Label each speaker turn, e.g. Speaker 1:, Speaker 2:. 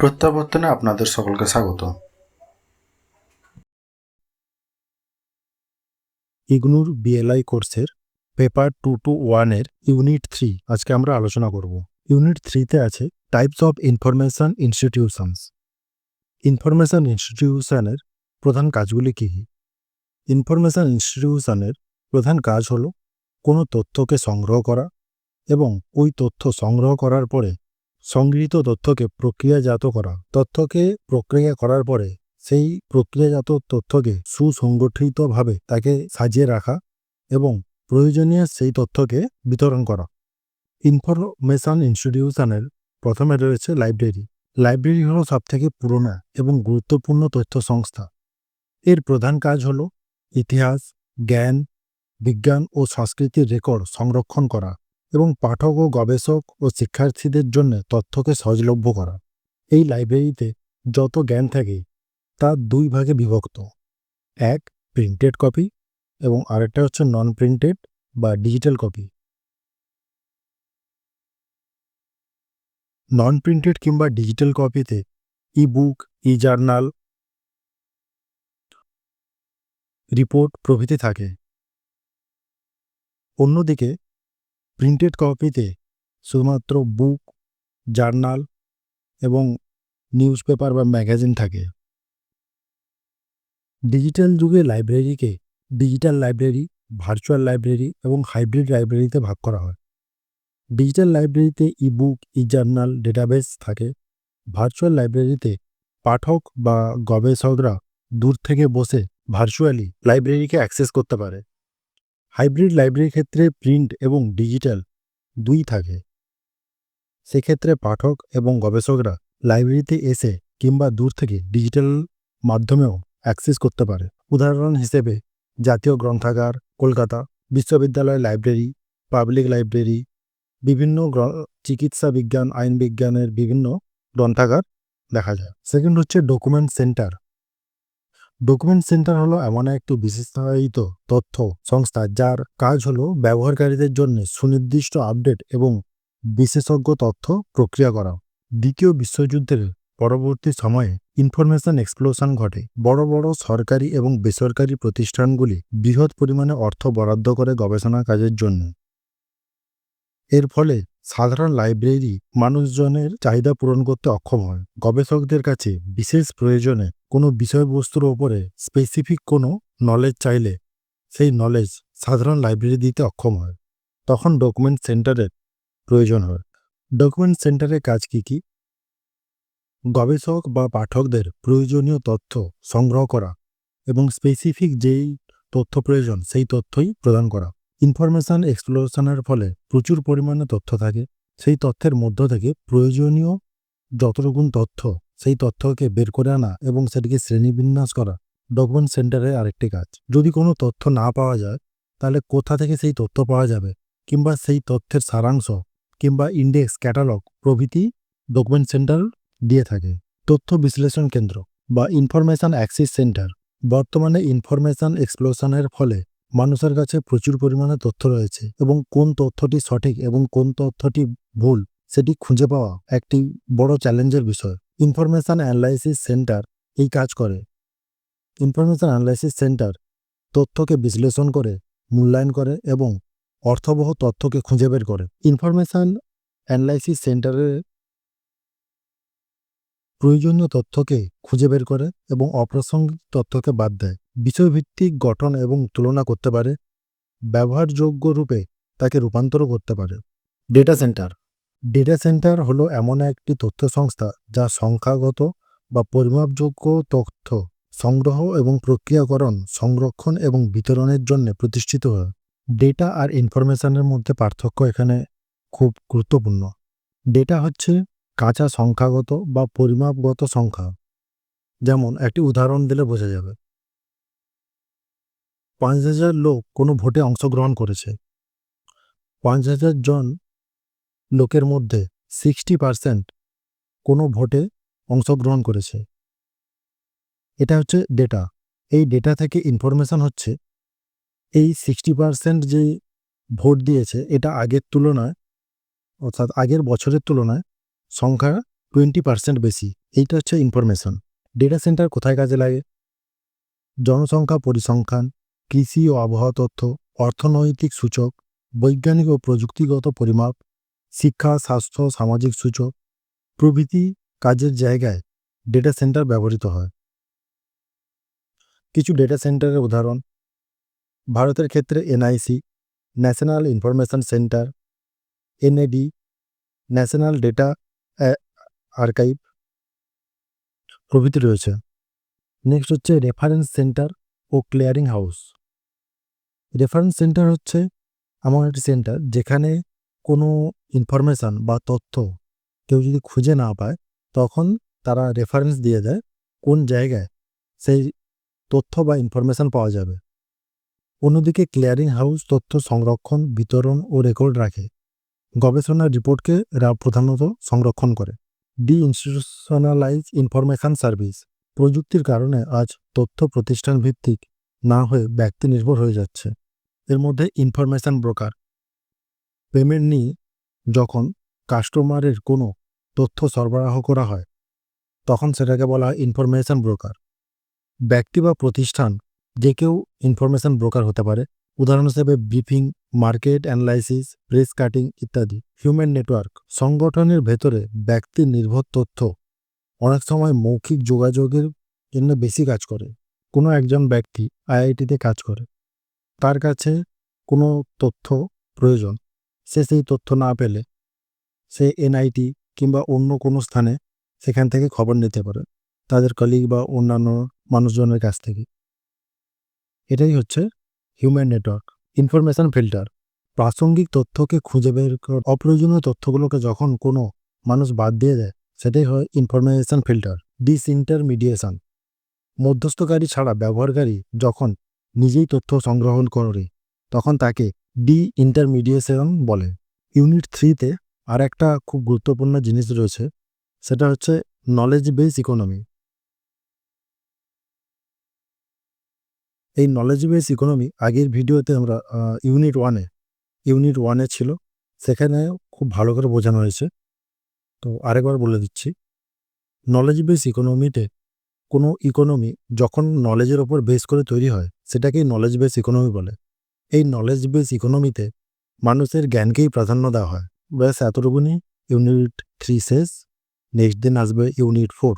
Speaker 1: প্রত্যাবর্তনে আপনাদের সকলকে স্বাগত।
Speaker 2: ইগনুর বিএলআই কোর্সের পেপার টু টু ওয়ানের ইউনিট থ্রি আজকে আমরা আলোচনা করব। ইউনিট থ্রিতে আছে types of information institutions. Information ইনস্টিটিউশনের প্রধান কাজগুলি কী? কী ইনফরমেশন ইনস্টিটিউশনের প্রধান কাজ হল কোনো তথ্যকে সংগ্রহ করা এবং ওই তথ্য সংগ্রহ করার পরে সংগৃহীত তথ্যকে প্রক্রিয়াজাত করা। তথ্যকে প্রক্রিয়া করার পরে সেই প্রক্রিয়াজাত তথ্যকে সুসংগঠিতভাবে তাকে সাজিয়ে রাখা এবং প্রয়োজনীয় সেই তথ্যকে বিতরণ করা। ইনফরমেশন ইনস্টিটিউশনের প্রথমে রয়েছে লাইব্রেরি। লাইব্রেরি হল সবথেকে পুরোনো এবং গুরুত্বপূর্ণ তথ্য সংস্থা। এর প্রধান কাজ হল ইতিহাস, জ্ঞান, বিজ্ঞান ও সংস্কৃতির রেকর্ড সংরক্ষণ করা। এবং পাঠক ও গবেষক ও শিক্ষার্থীদের জন্য তথ্যকে সহজলভ্য করা। এই লাইব্রেরিতে যত জ্ঞান থাকে, তা দুই ভাগে বিভক্ত। এক প্রিন্টেড কপি এবং আরেকটা হচ্ছে নন প্রিন্টেড বা ডিজিটাল কপি নন প্রিন্টেড কিংবা ডিজিটাল কপিতে e book e journal report প্রভৃতি থাকে। অন্যদিকে প্রিন্টেড কপিতে শুধুমাত্র বুক জার্নাল এবং নিউজ পেপার বা ম্যাগাজিন থাকে। ডিজিটাল যুগে লাইব্রেরিকে ডিজিটাল লাইব্রেরি ভার্চুয়াল লাইব্রেরি এবং হাইব্রিড লাইব্রেরিতে ভাগ করা হয়। ডিজিটাল লাইব্রেরিতে e book e journal database থাকে। ভার্চুয়াল লাইব্রেরিতে পাঠক বা গবেষকরা দূর থেকে বসে ভার্চুয়ালি লাইব্রেরিকে অ্যাক্সেস করতে পারে। হাইব্রিড লাইব্রেরির ক্ষেত্রে প্রিন্ট এবং ডিজিটাল দুই থাকে। সেক্ষেত্রে পাঠক এবং গবেষকরা লাইব্রেরিতে এসে কিংবা দূর থেকে ডিজিটাল মাধ্যমেও অ্যাক্সেস করতে পারে। উদাহরণ হিসেবে, জাতীয় গ্রন্থাগার, কলকাতা বিশ্ববিদ্যালয় লাইব্রেরি, পাবলিক লাইব্রেরি, বিভিন্ন চিকিৎসা বিজ্ঞান, আইন বিজ্ঞানের বিভিন্ন গ্রন্থাগার দেখা যায়। সেকেন্ড হচ্ছে ডকুমেন্ট সেন্টার। ডকুমেন্ট সেন্টার হলো এমন একটি বিশেষায়িত তথ্য সংস্থা যার কাজ হলো ব্যবহারকারীদের জন্য সুনির্দিষ্ট আপডেট এবং বিশেষজ্ঞ তথ্য প্রক্রিয়া করা। দ্বিতীয় বিশ্বযুদ্ধের পরবর্তী সময়ে ইনফরমেশন এক্সপ্লোশন ঘটে। বড় বড় সরকারি এবং বেসরকারি প্রতিষ্ঠানগুলি বৃহৎ পরিমাণে অর্থ বরাদ্দ করে গবেষণা কাজের জন্য। এর ফলে সাধারণ লাইব্রেরি মানুষজনের চাহিদা পূরণ করতে অক্ষম হয়। গবেষকদের কাছে বিশেষ প্রয়োজনে কোনো বিষয়বস্তুর ওপরে স্পেসিফিক কোনো নলেজ চাইলে সেই নলেজ সাধারণ লাইব্রেরি দিতে অক্ষম হয়। তখন ডকুমেন্ট সেন্টারের প্রয়োজন হয়। ডকুমেন্ট সেন্টারের কাজ কি কি? গবেষক বা পাঠকদের প্রয়োজনীয় তথ্য সংগ্রহ করা এবং স্পেসিফিক যেই তথ্য প্রয়োজন সেই তথ্যই প্রদান করা। ইনফরমেশন এক্সপ্লোরেশনের ফলে প্রচুর পরিমাণে তথ্য থাকে। সেই তথ্যের মধ্য থেকে প্রয়োজনীয় যতটুকুন তথ্য, সেই তথ্যকে বের করে আনা এবং সেটিকে শ্রেণীবিন্যাস করা ডকুমেন্ট সেন্টারের আরেকটি কাজ। যদি কোনো তথ্য না পাওয়া যায়, তাহলে কোথা থেকে সেই তথ্য পাওয়া যাবে? কিংবা সেই তথ্যের সারাংশ কিংবা ইন্ডেক্স ক্যাটালগ প্রভৃতি ডকুমেন্ট সেন্টার দিয়ে থাকে। তথ্য বিশ্লেষণ কেন্দ্র বা ইনফরমেশন অ্যাক্সিস সেন্টার বর্তমানে ইনফরমেশন এক্সপ্লোশনের ফলে মানুষের কাছে প্রচুর পরিমাণে তথ্য রয়েছে এবং কোন তথ্যটি সঠিক এবং কোন তথ্যটি ভুল সেটি খুঁজে পাওয়া একটি বড় চ্যালেঞ্জের বিষয়। ইনফরমেশন অ্যানালাইসিস সেন্টার এই কাজ করে। ইনফরমেশন অ্যানালাইসিস সেন্টার তথ্যকে বিশ্লেষণ করে, মূল্যায়ন করে এবং অর্থবহ তথ্যকে খুঁজে বের করে। ইনফরমেশন অ্যানালাইসিস সেন্টারের প্রয়োজনীয় তথ্যকে খুঁজে বের করে এবং অপ্রাসঙ্গিক তথ্যকে বাদ দেয়। বিষয়ভিত্তিক গঠন এবং তুলনা করতে পারে ব্যবহারযোগ্য রূপে তাকে রূপান্তর করতে পারে। ডেটা সেন্টার ডেটা সেন্টার হলো এমন একটি তথ্য সংস্থা যা সংখ্যাগত বা পরিমাপযোগ্য তথ্য সংগ্রহ এবং প্রক্রিয়াকরণ সংরক্ষণ এবং বিতরণের জন্য প্রতিষ্ঠিত হয়। ডেটা আর ইনফরমেশনের মধ্যে পার্থক্য এখানে খুব গুরুত্বপূর্ণ। ডেটা হচ্ছে কাঁচা সংখ্যাগত বা পরিমাপগত সংখ্যা। যেমন একটি উদাহরণ দিলে বোঝা যাবে। পাঁচ হাজার লোক কোনো ভোটে অংশগ্রহণ করেছে। পাঁচ হাজার জন লোকের মধ্যে সিক্সটি পারসেন্ট কোনো ভোটে অংশগ্রহণ করেছে। এটা হচ্ছে ডেটা এই ডেটা থেকে ইনফরমেশন হচ্ছে, এই সিক্সটি পারসেন্ট যে ভোট দিয়েছে, এটা আগের তুলনায়, অর্থাৎ আগের বছরের তুলনায় সংখ্যা টোয়েন্টি পার্সেন্ট বেশি। এইটা হচ্ছে ইনফরমেশন ডেটা সেন্টার কোথায় কাজে লাগে? জনসংখ্যা পরিসংখ্যান কৃষি ও আবহাওয়া তথ্য, অর্থনৈতিক সূচক, বৈজ্ঞানিক ও প্রযুক্তিগত পরিমাপ, শিক্ষা, স্বাস্থ্য, সামাজিক সূচক, প্রভৃতি কাজের জায়গায় ডেটা সেন্টার ব্যবহৃত হয়। কিছু ডেটা সেন্টারের উদাহরণ, ভারতের ক্ষেত্রে NIC national information centre NAD national data archive প্রভৃতি রয়েছে। নেক্সট হচ্ছে রেফারেন্স সেন্টার ও ক্লিয়ারিং হাউস রেফারেন্স সেন্টার হচ্ছে এমন একটি সেন্টার যেখানে কোনো ইনফরমেশান বা তথ্য কেউ যদি খুঁজে না পায়, তখন তারা রেফারেন্স দিয়ে দেয় কোন জায়গায় সেই তথ্য বা ইনফরমেশান পাওয়া যাবে। অন্যদিকে ক্লিয়ারিং হাউস তথ্য সংরক্ষণ, বিতরণ ও রেকর্ড রাখে। গবেষণার রিপোর্টকে প্রধানত সংরক্ষণ করে। ডি ইনস্টিটিউশনালাইজ ইনফরমেশন সার্ভিস প্রযুক্তির কারণে আজ তথ্য প্রতিষ্ঠান ভিত্তিক না হয়ে ব্যক্তি নির্ভর হয়ে যাচ্ছে। এর মধ্যে ইনফরমেশন ব্রোকার পেমেন্ট নিয়ে যখন কাস্টমারের কোনো তথ্য সরবরাহ করা হয়, তখন সেটাকে বলা হয় ইনফরমেশন ব্রোকার ব্যক্তি বা প্রতিষ্ঠান যে কেউ ইনফরমেশন ব্রোকার হতে পারে, উদাহরণ হিসেবে briefing market analysis press cutting ইত্যাদি। হিউম্যান নেটওয়ার্ক সংগঠনের ভেতরে ব্যক্তির নির্ভর তথ্য অনেক সময় মৌখিক যোগাযোগের জন্য বেশি কাজ করে। কোনো একজন ব্যক্তি আইআইটিতে কাজ করে। তার কাছে কোনো তথ্য প্রয়োজন। সে সেই তথ্য না পেলে সে এনআইটি কিংবা অন্য কোনো স্থানে সেখান থেকে খবর নিতে পারে তাদের কলিগ বা অন্যান্য মানুষজনের কাছ থেকে। এটাই হচ্ছে হিউম্যান নেটওয়ার্ক ইনফরমেশন ফিল্টার প্রাসঙ্গিক তথ্যকে খুঁজে বের কর, অপ্রয়োজনীয় তথ্যগুলোকে যখন কোনো মানুষ বাদ দিয়ে দেয়, সেটাই হয় ইনফরমেশন ফিল্টার ডিসইন্টারমিডিয়েশন মধ্যস্থকারী ছাড়া ব্যবহারকারী যখন নিজেই তথ্য সংগ্রহণ করে। তখন তাকে ডি ইন্টারমিডিয়েশন বলে। ইউনিট থ্রিতে আর একটা খুব গুরুত্বপূর্ণ জিনিস রয়েছে, সেটা হচ্ছে নলেজ বেস ইকোনমি এই নলেজ বেস ইকোনমি আগের ভিডিওতে আমরা ইউনিট ওয়ানে ইউনিট ওয়ানে ছিল, সেখানে খুব ভালো করে বোঝানো হয়েছে। তো আরেকবার বলে দিচ্ছি। নলেজ বেস ইকোনমিতে কোনো ইকোনমি যখন নলেজের ওপর বেস করে তৈরি হয়, সেটাকেই নলেজ বেস ইকোনমি বলে। এই নলেজ বেস ইকোনমিতে মানুষের জ্ঞানকেই প্রাধান্য দেওয়া হয়। ব্যাস এতটুকুনি ইউনিট থ্রি শেষ নেক্সট দিন আসবে ইউনিট ফোর